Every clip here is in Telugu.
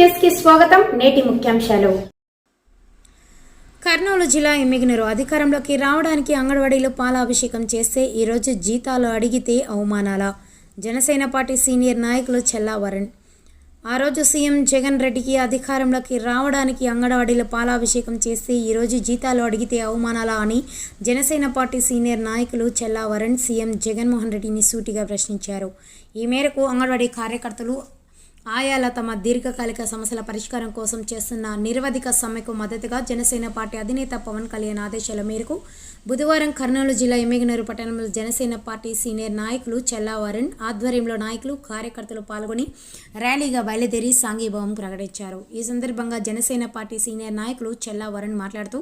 నమస్కారం నేటి ముఖ్యాంశాలు. కర్నూలు జిల్లా ఎమ్మిగినరు అధికారంలోకి రావడానికి అంగన్వాడీలో పాలాభిషేకం చేస్తే ఈరోజు జీతాలు అడిగితే అవమానాల. జనసేన పార్టీ సీనియర్ నాయకులు చెల్లావరణ్ ఆ రోజు సీఎం జగన్ రెడ్డికి అధికారంలోకి రావడానికి అంగన్వాడీలో పాలాభిషేకం చేస్తే ఈరోజు జీతాలు అడిగితే అవమానాలా అని జనసేన పార్టీ సీనియర్ నాయకులు చెల్లావరణ్ సీఎం జగన్మోహన్ రెడ్డిని సూటిగా ప్రశ్నించారు. ఈ మేరకు అంగన్వాడీ కార్యకర్తలు ఆయాల తమ దీర్ఘకాలిక సమస్యల పరిష్కారం కోసం చేస్తున్న నిరవధిక సమ్మెకు మద్దతుగా జనసేన పార్టీ అధినేత పవన్ కళ్యాణ్ ఆదేశాల మేరకు బుధవారం కర్నూలు జిల్లా ఎమ్మిగనూరు పట్టణంలో జనసేన పార్టీ సీనియర్ నాయకులు చెల్లా వరుణ్ ఆధ్వర్యంలో నాయకులు కార్యకర్తలు పాల్గొని ర్యాలీగా బయలుదేరి సాంఘీభావం ప్రకటించారు. ఈ సందర్భంగా జనసేన పార్టీ సీనియర్ నాయకులు చెల్లా వరుణ్ మాట్లాడుతూ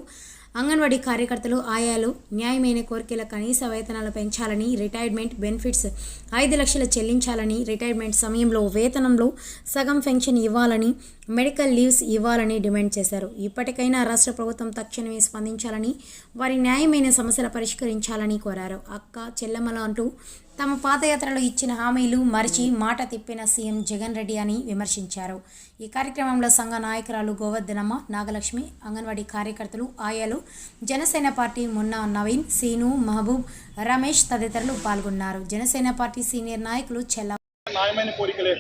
అంగన్వాడీ కార్యకర్తలు ఆయాలు న్యాయమైన కోరికల కనీస వేతనాలు పెంచాలని రిటైర్మెంట్ బెనిఫిట్స్ ఐదు లక్షలు చెల్లించాలని రిటైర్మెంట్ సమయంలో వేతనంలో సగం పెన్షన్ ఇవ్వాలని మెడికల్ లీవ్స్ ఇవ్వాలని డిమాండ్ చేశారు. ఇప్పటికైనా రాష్ట్ర ప్రభుత్వం తక్షణమే స్పందించాలని వారి న్యాయమైన సమస్యలు పరిష్కరించాలని కోరారు. అక్క చెల్లెమ్మల అంటూ తమ పాదయాత్రలో ఇచ్చిన హామీలు మరిచి మాట తిప్పిన సీఎం జగన్ రెడ్డి అని విమర్శించారు. ఈ కార్యక్రమంలో సంఘ నాయకురాలు గోవర్ధనమ్మ నాగలక్ష్మి అంగన్వాడీ కార్యకర్తలు ఆయాలు జనసేన పార్టీ మున్నా నవీన్ సీను మహబూబ్ రమేష్ తదితరులు పాల్గొన్నారు. జనసేన పార్టీ సీనియర్ నాయకులు చెల్ల న్యాయమైన కోరికలే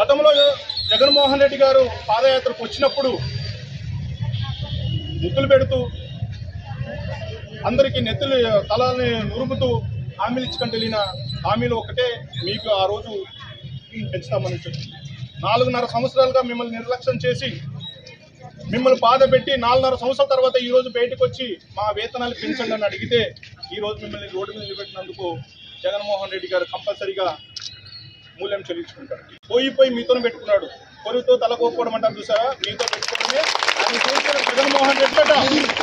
గతంలో జగన్మోహన్ రెడ్డి గారు పాదయాత్రకు వచ్చినప్పుడు ముద్దులు పెడుతూ అందరికీ నెత్తులు తలని నురుముతూ హామీలు ఇచ్చుకొని వెళ్ళిన హామీలు ఒకటే మీకు ఆ రోజు పెంచుతామని చెప్పి. నాలుగున్నర సంవత్సరాలుగా మిమ్మల్ని నిర్లక్ష్యం చేసి మిమ్మల్ని బాధ పెట్టి నాలుగున్నర సంవత్సరాల తర్వాత ఈ రోజు బయటకు వచ్చి మా వేతనాలు పెంచండి అని అడిగితే ఈ రోజు మిమ్మల్ని రోడ్డు మీద నిలబెట్టినందుకు జగన్మోహన్ రెడ్డి గారు కంపల్సరీగా మూల్యం చెల్లించుకుంటారు. పోయి పోయి మీతోనే పెట్టుకున్నాడు. కొరువుతో తలకోకపోవడం అంటారు చూసారా మీతో పెట్టుకోవడమే ఆయన చేసిన జగన్మోహన్ రెడ్డి అట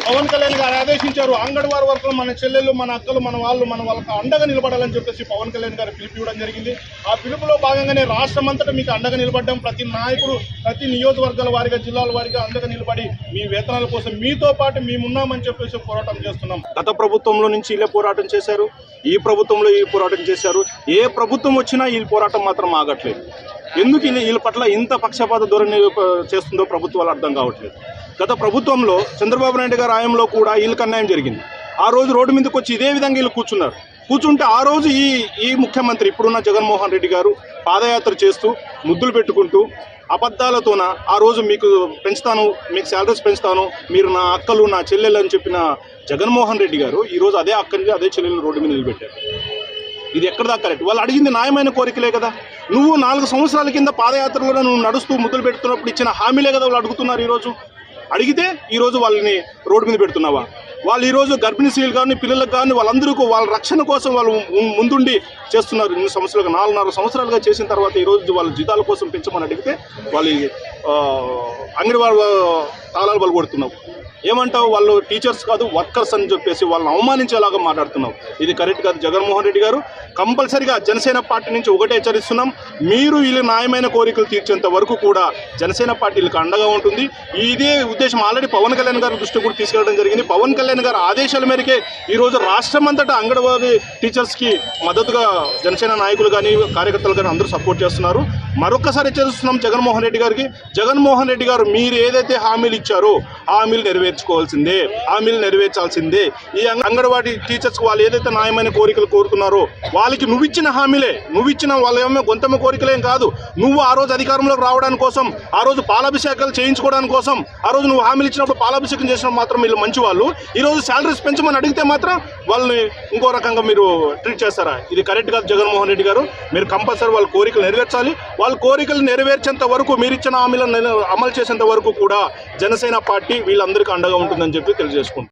పవన్ కళ్యాణ్ గారు ఆదేశించారు. అంగన్వాడి వరకు మన చెల్లెళ్ళు మన అక్కలు మన వాళ్ళు మన వాళ్ళకి అండగా నిలబడాలని చెప్పేసి పవన్ కళ్యాణ్ గారు పిలుపు ఇవ్వడం జరిగింది. ఆ పిలుపులో భాగంగానే రాష్ట్రం అంతటా మీకు అండగా నిలబడ్డం. ప్రతి నాయకుడు ప్రతి నియోజకవర్గాల వారిగా జిల్లాల వారిగా అండగా నిలబడి మీ వేతనాల కోసం మీతో పాటు మేమున్నామని చెప్పేసి పోరాటం చేస్తున్నాం. గత ప్రభుత్వంలో నుంచి ఇలా పోరాటం చేశారు. ఈ ప్రభుత్వంలో ఈ పోరాటం చేశారు. ఏ ప్రభుత్వం వచ్చినా ఈ పోరాటం మాత్రం ఆగట్లేదు. ఎందుకు వీళ్ళ పట్ల ఇంత పక్షపాత ధోరణి చేస్తుందో ప్రభుత్వాలు అర్థం కావట్లేదు. గత ప్రభుత్వంలో చంద్రబాబు నాయుడు గారి ఆయంలో కూడా వీళ్ళకి అన్యాయం జరిగింది? ఆ రోజు రోడ్డు మీదకి వచ్చి ఇదే విధంగా వీళ్ళు కూర్చున్నారు. కూర్చుంటే ఆ రోజు ఈ ఈ ముఖ్యమంత్రి ఇప్పుడున్న జగన్మోహన్ రెడ్డి గారు పాదయాత్ర చేస్తూ ముద్దులు పెట్టుకుంటూ అబద్ధాలతోన ఆ రోజు మీకు పెంచుతాను మీకు శాలరీస్ పెంచుతాను మీరు నా అక్కలు నా చెల్లెలు అని చెప్పిన జగన్మోహన్ రెడ్డి గారు ఈరోజు అదే అక్కని అదే చెల్లెలు రోడ్డు మీద నిలబెట్టారు. ఇది ఎక్కడ దాకా కరెక్ట్? వాళ్ళు అడిగింది న్యాయమైన కోరికలే కదా. నువ్వు నాలుగు సంవత్సరాల కింద పాదయాత్రలో నువ్వు నడుస్తూ ముద్దులు పెడుతున్నప్పుడు ఇచ్చిన హామీలే కదా వాళ్ళు అడుగుతున్నారు ఈరోజు. అడిగితే ఈరోజు వాళ్ళని రోడ్డు మీద పెడుతున్నావా? వాళ్ళు ఈరోజు గర్భిణీ స్త్రీలు కానీ పిల్లలకు కానీ వాళ్ళందరికీ వాళ్ళ రక్షణ కోసం వాళ్ళు ముందుండి చేస్తున్నారు. ఇన్ని సంవత్సరాలుగా నాలుగున్నర సంవత్సరాలుగా చేసిన తర్వాత ఈరోజు వాళ్ళ జీతాల కోసం పెంచమని అడిగితే వాళ్ళు అంగడి వాళ్ళ తాళాలు బలు కొడుతున్నావు ఏమంటావు? వాళ్ళు టీచర్స్ కాదు వర్కర్స్ అని చెప్పేసి వాళ్ళని అవమానించేలాగా మాట్లాడుతున్నావు. ఇది కరెక్ట్ కాదు. జగన్మోహన్ రెడ్డి గారు కంపల్సరిగా జనసేన పార్టీ నుంచి ఒకటే హెచ్చరిస్తున్నాం. మీరు వీళ్ళ న్యాయమైన కోరికలు తీర్చేంత వరకు కూడా జనసేన పార్టీ వీళ్ళకి అండగా ఉంటుంది. ఇదే ఉద్దేశం ఆల్రెడీ పవన్ కళ్యాణ్ గారి దృష్టి కూడా తీసుకెళ్ళడం జరిగింది. పవన్ కళ్యాణ్ గారి ఆదేశాల మేరకే ఈరోజు రాష్ట్రం అంతటా అంగన్వాడీ టీచర్స్కి మద్దతుగా జనసేన నాయకులు కానీ కార్యకర్తలు కానీ అందరూ సపోర్ట్ చేస్తున్నారు. మరొకసారి హెచ్చరిస్తున్నాం జగన్మోహన్ రెడ్డి గారికి. జగన్మోహన్ రెడ్డి గారు మీరు ఏదైతే హామీలు ఇచ్చారో హామీలు నెరవేర్చుకోవాల్సిందే హామీలు నెరవేర్చాల్సిందే. ఈ అంగ- అంగన్వాడీ టీచర్స్ వాళ్ళు ఏదైతే న్యాయమైన కోరికలు కోరుతున్నారో వాళ్ళకి నువ్వు ఇచ్చిన హామీలే. నువ్వు ఇచ్చిన వాళ్ళ ఏమో కోరికలేం కాదు. నువ్వు ఆ రోజు అధికారంలోకి రావడానికి కోసం ఆ రోజు పాలాభిషేకాలు చేయించుకోవడానికి కోసం ఆ రోజు నువ్వు హామీలు ఇచ్చినప్పుడు పాలాభిషేకం చేసిన మాత్రం వీళ్ళు మంచి వాళ్ళు ఈ రోజు శాలరీస్ పెంచమని అడిగితే మాత్రం వాళ్ళని ఇంకో రకంగా మీరు ట్రీట్ చేస్తారా? ఇది కరెక్ట్ కాదు జగన్మోహన్ రెడ్డి గారు. మీరు కంపల్సరీ వాళ్ళ కోరికలు నెరవేర్చాలి. వాళ్ళ కోరికలు నెరవేర్చేంత వరకు మీరు ఇచ్చిన హామీలను అమలు చేసేంత వరకు కూడా జనసేన పార్టీ వీళ్ళందరికీ అండగా ఉంటుందని చెప్పి తెలియజేసుకుంటాం